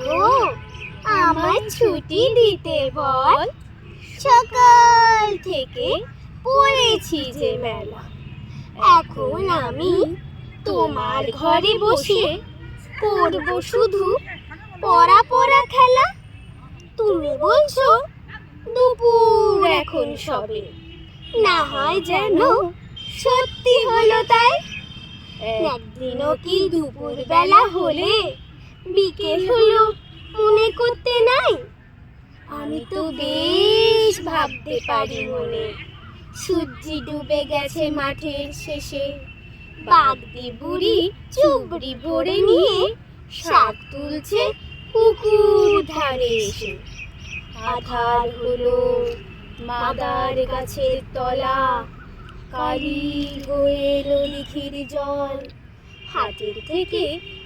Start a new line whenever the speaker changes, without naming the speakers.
গো আমার ছুটি দিতে বল। সকাল থেকে পড়েছি যে মেলা। এখন আমি তোমার ঘরে বসে করব শুধু পড়া পড়া খেলা। তুমি বলছো, দুপুর এখন সবে। না হয় যেন সত্যি হলো তাই। একদিনও কি দুপুর বেলা হলে বিকেল হলো মনে করতে নাই? আমি তো বেশ ভাবতে পারি মনে। সূর্যি ডুবে গেছে মাঠের শেষে। বাগদি বুড়ি চুবড়ি ভরে নিয়ে শাক তুলছে পুকুর ধারে এসে। আধার হলো মাদার গাছের তলা। কালি হয়ে এলো লিখির জল। হাটের থেকে